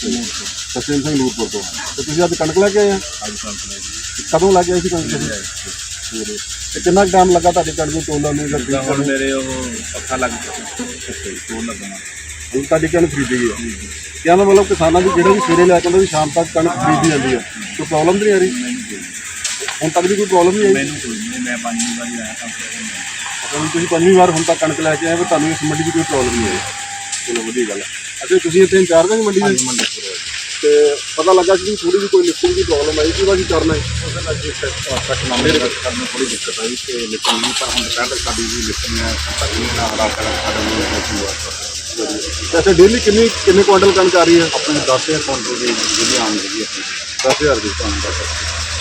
ਸਚਿਨ ਸਿੰਘ ਨੂਰਪੁਰ ਤੋਂ। ਤੇ ਤੁਸੀਂ ਅੱਜ ਕਣਕ ਲੈ ਕੇ ਆਏ ਆ? ਅੱਜ ਕਣਕ ਲੈ ਜੀ ਕਦੋਂ ਲੈ ਕੇ ਆਏ ਸੀ ਕਣਕ? ਤੁਸੀਂ ਸਵੇਰੇ। ਤੇ ਕਿੰਨਾ ਟਾਈਮ ਲੱਗਾ ਤੁਹਾਡੇ ਕਣਕ ਨੂੰ ਤੋਲਣ ਨੂੰ ਜਿੱਦਾਂ ਹੁਣ ਮੇਰੇ ਉਹ ਪੱਖਾ ਲੱਗ ਚੁੱਕਾ ਤੋਂ ਲੱਗਣਾ ਹੁਣ ਤੁਹਾਡੀ ਕਣਕ ਖਰੀਦੀ ਗਈ ਆ। ਕਿਆ ਦਾ ਮਤਲਬ ਕਿਸਾਨਾਂ ਦੀ ਜਿਹੜੇ ਵੀ ਸਵੇਰੇ ਲੈ ਕੇ ਆਉਂਦੇ ਵੀ ਸ਼ਾਮ ਤੱਕ ਕਣਕ ਖਰੀਦੀ ਜਾਂਦੀ ਆ। ਕੋਈ ਪ੍ਰੋਬਲਮ ਨਹੀਂ ਆ ਰਹੀ? ਹੁਣ ਤੱਕ ਦੀ ਕੋਈ ਪ੍ਰੋਬਲਮ ਨਹੀਂ ਆਈ? ਮੈਨੂੰ ਕੋਈ ਨਹੀਂ ਮੈਂ ਪੰਜਵੀਂ ਵਾਰੀ ਆਇਆ ਕੰਮ ਕਰਨ ਤੁਸੀਂ ਪੰਜਵੀਂ ਵਾਰ ਹੁਣ ਤੱਕ ਕਣਕ ਲੈ ਕੇ ਆਏ ਪਰ ਤੁਹਾਨੂੰ ਇਸ ਮੰਡੀ 'ਚ ਕੋਈ ਪ੍ਰੋਬਲਮ ਨਹੀਂ ਆਈ। ਚਲੋ ਵਧੀਆ ਗੱਲ ਹੈ ਅੱਛਾ ਤੁਸੀਂ ਇੱਥੇ ਇੰਚਾਰਜ ਹੋ ਮੰਡੀ ਦੇ? ਮੰਡੀ ਪੂਰਾ ਤੇ ਪਤਾ ਲੱਗਾ ਕਿ ਥੋੜੀ ਜਿਹੀ ਕੋਈ ਲਿਫਟਿੰਗ ਦੀ ਪ੍ਰੋਬਲਮ ਆਈ ਸੀ ਬਾਕੀ ਕਰਨਾ ਹੈ ਉਹਦੇ ਨਾਲ ਜੀ ਤੱਕ ਮਾਮਲੇ ਦੇ ਵਿੱਚ ਸਾਨੂੰ ਥੋੜੀ ਦਿੱਕਤ ਆਈ ਨਹੀਂ ਪਰ ਹੁਣ ਦੁਪਹਿਰ ਤੱਕ ਸਾਡੀ ਵੀ ਲਿਖਣੀ ਹੈ ਸਾਡੀ ਨਾਲ ਰਾਤ ਤੱਕ ਸਾਡਾ ਨੂੰ ਲਿਖਣੀ ਹੈ ਤੇ ਅੱਛਾ ਡੇਲੀ ਕਿੰਨੀ ਕਿੰਨੇ ਕੁਆਂਟਲ ਕਣਕ ਆ ਰਹੀ ਹੈ? ਆਪਣੇ 10000 ਕੁਇੰਟਲ ਦੀ ਜਿਹੜੀ ਆਮ ਹੈਗੀ ਆਪਣੀ 10000 ਦੀ ਤੁਹਾਨੂੰ ਦਾ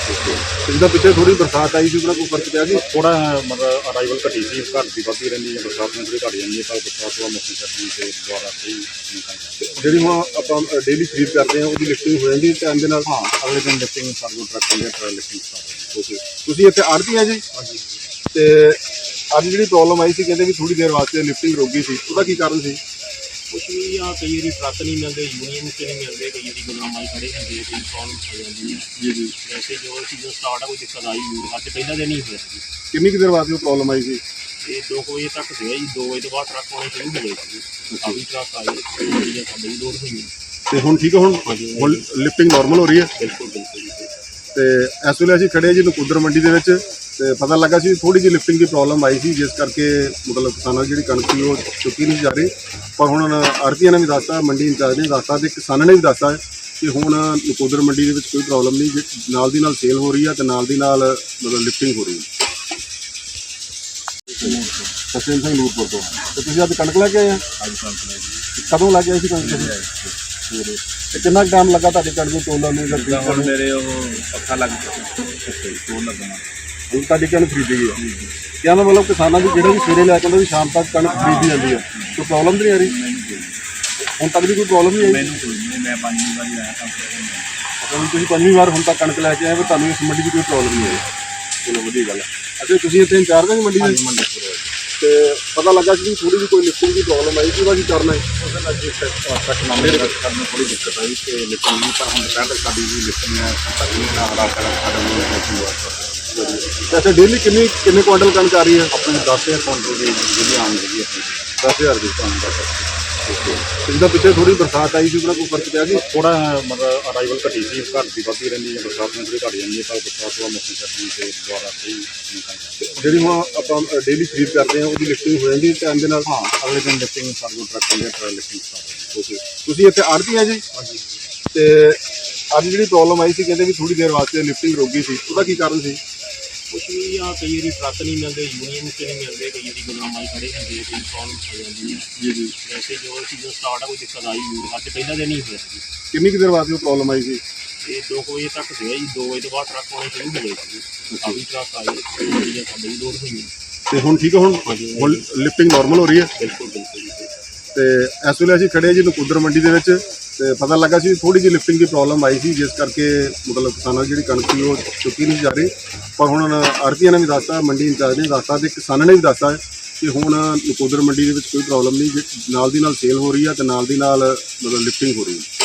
ਤੇ ਜਿਹਦਾ ਪਿੱਛੇ ਥੋੜੀ ਬਰਸਾਤ ਆਈ ਸੀ ਉਹਦਾ ਕੋਈ ਫ਼ਰਕ ਪਿਆ ਸੀ ਥੋੜਾ ਮਤਲਬ ਅਰਾਈਵਲ ਘਟੀ ਸੀ ਘੱਟ ਦੀ ਵੱਧਦੀ ਰਹਿੰਦੀ ਹੈ ਬਰਸਾਤ ਨਾਲ ਥੋੜੀ ਘਟ ਜਾਂਦੀ ਹੈ ਪਰ ਬਰਸਾਤ ਦਾ ਮੌਸਮ ਸੈਟਿੰਗ ਤੇ ਦੁਆਰਾ ਸਹੀ ਜਿਹੜੀ ਹੁਣ ਆਪਾਂ ਡੇਲੀ ਖਰੀਦ ਕਰਦੇ ਹਾਂ ਉਹਦੀ ਲਿਫਟਿੰਗ ਹੋ ਜਾਂਦੀ ਹੈ ਟਾਈਮ ਦੇ ਨਾਲ? ਹਾਂ ਅਗਲੇ ਦਿਨ ਲਿਫਟਿੰਗ ਸਾਡੇ ਟਰੱਕ ਆਉਂਦੇ ਟਰੱਕ ਲਿਫਟਿੰਗ Okay. ਤੁਸੀਂ ਇੱਥੇ ਆੜਤੀ ਆ ਜੀ? ਹਾਂਜੀ। ਤੇ ਅੱਜ ਜਿਹੜੀ ਪ੍ਰੋਬਲਮ ਆਈ ਸੀ ਕਹਿੰਦੇ ਵੀ ਥੋੜੀ ਦੇਰ ਵਾਸਤੇ ਲਿਫਟਿੰਗ ਰੁਕ ਗਈ ਸੀ ਉਹਦਾ ਕੀ ਕਾਰਨ ਸੀ? ਕੁਛ ਵੀ ਆ ਕਈ ਵਾਰੀ ਟਰੱਕ ਨਹੀਂ ਮਿਲਦੇ ਯੂਨੀਅਨ ਚ ਨਹੀਂ ਮਿਲਦੇ ਕਈ ਵਾਰੀ ਗੁਲਾਮਾਈ ਖੜੇ ਹੁੰਦੇ ਕੋਈ ਪ੍ਰੋਬਲਮ ਹੋ ਜਾਂਦੀ ਹੈ ਜੀ ਜੀ। ਵੈਸੇ ਜੋ ਸੀਜ਼ਨ ਸਟਾਰਟ ਆ ਕੋਈ ਦਿੱਕਤ ਆਈ ਨਹੀਂ ਅੱਜ ਪਹਿਲਾ ਦਿਨ ਹੀ ਹੋਇਆ ਜੀ ਕਿੰਨੀ ਕੁ ਦੇਰ ਬਾਅਦ ਉਹ ਪ੍ਰੋਬਲਮ ਆਈ ਸੀ? ਇਹ 2 ਵਜੇ ਤੱਕ ਸੀਗਾ ਜੀ 2 ਵਜੇ ਤੋਂ ਬਾਅਦ ਟਰੱਕ ਆਉਣੇ ਸ਼ੁਰੂ ਹੋ ਗਏ ਸੀ। ਕਾਫੀ ਟਰੱਕ ਆਏ ਕਈ ਜਿਹੜੀਆਂ ਸਾਡੇ ਵੀ ਲੋਡ ਹੋਈਆਂ ਤੇ ਹੁਣ ਠੀਕ ਹੈ ਹੁਣ ਹੁਣ ਲਿਫਟਿੰਗ ਨਾਰਮਲ ਹੋ ਰਹੀ ਹੈ? ਬਿਲਕੁਲ ਬਿਲਕੁਲ ਤੇ ਇਸ ਵੇਲੇ ਅਸੀਂ ਖੜੇ ਹਾਂ ਜੀ ਨਕੁਦਰ ਮੰਡੀ ਦੇ ਵਿੱਚ। ਤੇ ਪਤਾ ਲੱਗਾ ਸੀ ਥੋੜੀ ਜਿਹੀ ਲਿਫਟਿੰਗ ਦੀ ਪ੍ਰੋਬਲਮ ਆਈ ਸੀ ਜਿਸ ਕਰਕੇ ਮਤਲਬ ਕਿਸਾਨਾਂ ਦੀ ਜਿਹੜੀ ਕਣਕ ਸੀ ਉਹ ਚੁੱਕੀ ਨਹੀਂ ਜਾ ਰਹੀ। ਪਰ ਹੁਣ ਆਰਤੀਆਂ ਨੇ ਵੀ ਦੱਸਤਾ ਮੰਡੀ ਇੰਚਾਰਜ ਨੇ ਦੱਸਤਾ ਤੇ ਕਿਸਾਨਾਂ ਨੇ ਵੀ ਦੱਸਤਾ ਕਿ ਹੁਣ ਨਕੁਦਰ ਮੰਡੀ ਦੇ ਵਿੱਚ ਕੋਈ ਪ੍ਰੋਬਲਮ ਨਹੀਂ ਜੀ, ਨਾਲ ਦੀ ਨਾਲ ਸੇਲ ਹੋ ਰਹੀ ਹੈ ਤੇ ਨਾਲ ਦੀ ਨਾਲ ਮਤਲਬ ਲਿਫਟਿੰਗ ਹੋ ਰਹੀ ਹੈ ਸਚਿਨ ਸਿੰਘ ਨੂਰਪੁਰ ਤੋਂ। ਤੇ ਤੁਸੀਂ ਅੱਜ ਕਣਕ ਲੈ ਕੇ ਆਏ ਆ? ਅੱਜ ਕਣਕ ਲੈ ਕਦੋਂ ਕੇ ਆਏ ਸੀ ਕਣਕ। ਤੇ ਕਿੰਨਾ ਟਾਈਮ ਲੱਗਾ ਤੁਹਾਡੇ ਕਣਕ ਨੂੰ ਤੋਲਣ ਨੂੰ ਖਰੀਦਣ ਹੁਣ ਮੇਰੇ ਉਹ ਪੱਖਾ ਲੱਗ ਚੁੱਕਾ ਤੋਂ ਲੱਗਣਾ ਹੁਣ ਤੁਹਾਡੀ ਕਣਕ ਖਰੀਦੀ ਗਈ ਆ? ਕਿਆ ਦਾ ਮਤਲਬ ਕਿਸਾਨਾਂ ਦੀ ਜਿਹੜੇ ਵੀ ਸਵੇਰੇ ਲੈ ਕੇ ਆਉਂਦੇ ਵੀ ਸ਼ਾਮ ਤੱਕ ਕਣਕ ਖਰੀਦੀ ਜਾਂਦੀ ਆ। ਕੋਈ ਪ੍ਰੋਬਲਮ ਨਹੀਂ ਆ ਰਹੀ? ਹੁਣ ਤੱਕ ਦੀ ਕੋਈ ਪ੍ਰੋਬਲਮ ਨਹੀਂ ਆਈ? ਮੈਨੂੰ ਕੋਈ ਨਹੀਂ ਮੈਂ ਪੰਜਵੀਂ ਵਾਰੀ ਆਇਆ ਕੰਮ ਕਰਨ ਅੱਛਾ, ਹੁਣ ਤੁਸੀਂ ਪੰਜਵੀਂ ਵਾਰ ਹੁਣ ਤੱਕ ਕਣਕ ਲੈ ਕੇ ਆਏ ਪਰ ਤੁਹਾਨੂੰ ਇਸ ਮੰਡੀ 'ਚ ਕੋਈ ਪ੍ਰੋਬਲਮ ਨਹੀਂ ਆਈ? ਚਲੋ ਵਧੀਆ ਗੱਲ ਹੈ ਅੱਛਾ ਤੁਸੀਂ ਇੱਥੇ ਇੰਚਾਰਜ ਹੋ ਮੰਡੀ ਦੇ? ਮੰਡੀ ਪੂਰਾ ਤੇ ਪਤਾ ਲੱਗਾ ਕਿ ਥੋੜੀ ਜਿਹੀ ਕੋਈ ਲਿਫਟਿੰਗ ਦੀ ਪ੍ਰੋਬਲਮ ਆਈ ਸੀ ਬਾਕੀ ਕਰਨਾ ਹੈ? ਉਹਦੇ ਨਾਲ ਜੀ ਤੱਕ ਮਾਮਲੇ ਦੇ ਵਿੱਚ ਸਾਨੂੰ ਥੋੜੀ ਦਿੱਕਤ ਆਈ ਤੇ ਨਹੀਂ ਪਰ ਹੁਣ ਦੁਪਹਿਰ ਤੱਕ ਸਾਡੀ ਵੀ ਲਿਖਣੀ ਹੈ ਸਾਡੀ ਨਾਲ ਰਾਤ ਤੱਕ ਸਾਡਾ ਨੂੰ ਲਿਖਣੀ ਹੈ ਤੇ ਅੱਛਾ ਡੇਲੀ ਕਿੰਨੀ ਕਿੰਨੇ ਕੁਆਂਟਲ ਕਣਕ ਆ ਰਹੀ ਹੈ? ਆਪਣੇ 10000 ਕੁਇੰਟਲ ਦੀ ਜਿਹੜੀ ਆਮ ਹੈਗੀ ਆਪਣੀ 10000 ਦੀ ਤੁਹਾਨੂੰ ਦਾ। ਤੇ ਜਿਹਦਾ ਪਿੱਛੇ ਥੋੜੀ ਬਰਸਾਤ ਆਈ ਸੀ ਉਹਦਾ ਕੋਈ ਫ਼ਰਕ ਪਿਆ ਸੀ ਥੋੜਾ ਮਤਲਬ ਅਰਾਈਵਲ ਘਟੀ ਸੀ ਘੱਟ ਦੀ ਵੱਧਦੀ ਰਹਿੰਦੀ ਹੈ ਬਰਸਾਤ ਨਾਲ ਥੋੜੀ ਘਟ ਜਾਂਦੀ ਹੈ ਪਰ ਬਰਸਾਤ ਦਾ ਮੌਸਮ ਸੈਟਿੰਗ ਤੇ ਦੁਆਰਾ ਸਹੀ ਜਿਹੜੀ ਹੁਣ ਆਪਾਂ ਡੇਲੀ ਖਰੀਦ ਕਰਦੇ ਹਾਂ ਉਹਦੀ ਲਿਫਟਿੰਗ ਹੋ ਜਾਂਦੀ ਹੈ ਟਾਈਮ ਦੇ ਨਾਲ? ਹਾਂ ਅਗਲੇ ਦਿਨ ਲਿਫਟਿੰਗ ਸਾਡੇ ਟਰੱਕ ਆਉਂਦੇ ਟਰੱਕ ਲਿਫਟਿੰਗ Okay. ਤੁਸੀਂ ਇੱਥੇ ਆੜਤੀ ਆ ਜੀ? ਹਾਂਜੀ। ਤੇ ਅੱਜ ਜਿਹੜੀ ਪ੍ਰੋਬਲਮ ਆਈ ਸੀ ਕਹਿੰਦੇ ਵੀ ਥੋੜੀ ਦੇਰ ਵਾਸਤੇ ਲਿਫਟਿੰਗ ਰੁਕ ਗਈ ਸੀ ਉਹਦਾ ਕੀ ਕਾਰਨ ਸੀ? ਕੁਛ ਵੀ ਆ ਕਈ ਵਾਰੀ ਟਰੱਕ ਨਹੀਂ ਮਿਲਦੇ ਯੂਨੀਅਨ ਚ ਨਹੀਂ ਮਿਲਦੇ ਕਈ ਵਾਰੀ ਗੁਲਾਮਾਈ ਖੜੇ ਹੁੰਦੇ ਕੋਈ ਪ੍ਰੋਬਲਮ ਹੋ ਜਾਂਦੀ ਹੈ ਜੀ ਜੀ। ਵੈਸੇ ਜੋ ਸੀਜ਼ਨ ਸਟਾਰਟ ਆ ਕੋਈ ਦਿੱਕਤ ਆਈ ਨਹੀਂ। ਅੱਜ ਪਹਿਲਾ ਦਿਨ ਹੀ ਹੋਇਆ ਜੀ ਕਿੰਨੀ ਕੁ ਦੇਰ ਬਾਅਦ ਉਹ ਪ੍ਰੋਬਲਮ ਆਈ ਸੀ? ਇਹ 2 ਵਜੇ ਤੱਕ ਸੀਗਾ ਜੀ। 2 ਵਜੇ ਤੋਂ ਬਾਅਦ ਟਰੱਕ ਆਉਣੇ ਸ਼ੁਰੂ ਹੋ ਗਏ ਸੀ। ਕਾਫੀ ਟਰੱਕ ਆਏ ਕਈ ਜਿਹੜੀਆਂ ਸਾਡੇ ਵੀ ਲੋਡ ਹੋਈਆਂ ਤੇ ਹੁਣ ਠੀਕ ਹੈ ਹੁਣ ਹੁਣ ਲਿਫਟਿੰਗ ਨਾਰਮਲ ਹੋ ਰਹੀ ਹੈ? ਬਿਲਕੁਲ ਬਿਲਕੁਲ। ਤੇ ਇਸ ਵੇਲੇ ਅਸੀਂ ਖੜੇ ਹਾਂ ਜੀ ਨਕੁਦਰ ਮੰਡੀ ਦੇ ਵਿੱਚ। ਤੇ ਪਤਾ ਲੱਗਾ ਸੀ ਥੋੜੀ ਜਿਹੀ ਲਿਫਟਿੰਗ ਦੀ ਪ੍ਰੋਬਲਮ ਆਈ ਸੀ ਜਿਸ ਕਰਕੇ ਮਤਲਬ ਕਿਸਾਨਾਂ ਦੀ ਜਿਹੜੀ ਕਣਕ ਸੀ ਉਹ ਚੁੱਕੀ ਨਹੀਂ ਜਾ ਰਹੀ। ਪਰ ਹੁਣ ਆਰਤੀਆਂ ਨੇ ਵੀ ਦੱਸਤਾ ਮੰਡੀ ਇੰਚਾਰਜ ਨੇ ਦੱਸਤਾ ਤੇ ਕਿਸਾਨਾਂ ਨੇ ਵੀ ਦੱਸਤਾ ਕਿ ਹੁਣ ਨਕੋਦਰ ਮੰਡੀ ਦੇ ਵਿੱਚ ਕੋਈ ਪ੍ਰੋਬਲਮ ਨਹੀਂ ਜੀ, ਨਾਲ ਦੀ ਨਾਲ ਸੇਲ ਹੋ ਰਹੀ ਹੈ ਤੇ ਨਾਲ ਦੀ ਨਾਲ ਮਤਲਬ ਲਿਫਟਿੰਗ ਹੋ ਰਹੀ ਹੈ।